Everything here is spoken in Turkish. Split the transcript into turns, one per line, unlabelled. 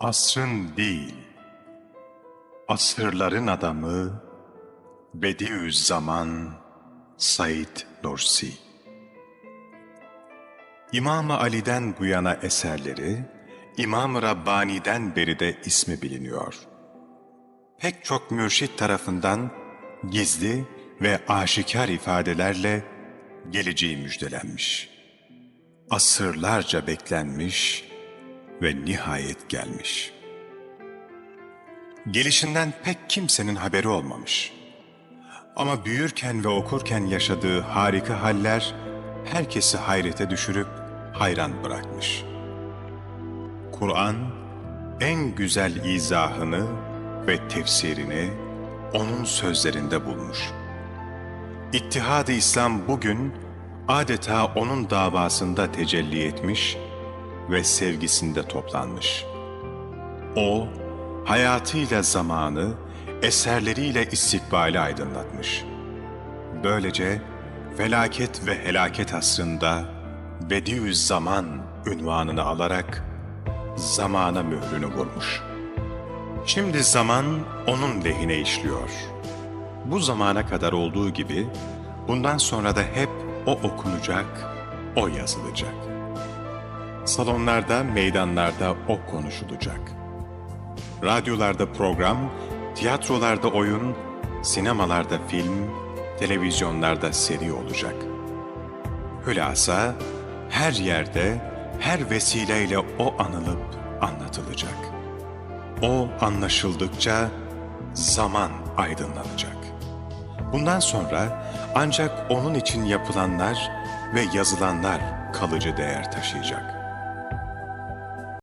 Asrın değil, asırların adamı Bediüzzaman Said Nursi İmam-ı Ali'den bu yana eserleri, İmam-ı Rabbani'den beri de ismi biliniyor. Pek çok mürşit tarafından gizli ve aşikar ifadelerle geleceği müjdelenmiş. Asırlarca beklenmiş ve nihayet gelmiş. Gelişinden pek kimsenin haberi olmamış. Ama büyürken ve okurken yaşadığı harika haller herkesi hayrete düşürüp hayran bırakmış. Kur'an en güzel izahını ve tefsirini onun sözlerinde bulmuş. İttihad-ı İslam bugün adeta onun davasında tecelli etmiş ve sevgisinde toplanmış. O, hayatıyla zamanı, eserleriyle istikbali aydınlatmış. Böylece felaket ve helaket asrında Bediüzzaman ünvanını alarak zamana mührünü vurmuş. Şimdi zaman onun lehine işliyor. Bu zamana kadar olduğu gibi bundan sonra da hep o okunacak, o yazılacak. Salonlarda, meydanlarda o konuşulacak. Radyolarda program, tiyatrolarda oyun, sinemalarda film, televizyonlarda seri olacak. Hülasa her yerde, her vesileyle o anılıp anlatılacak. O anlaşıldıkça zaman aydınlanacak. Bundan sonra ancak onun için yapılanlar ve yazılanlar kalıcı değer taşıyacak.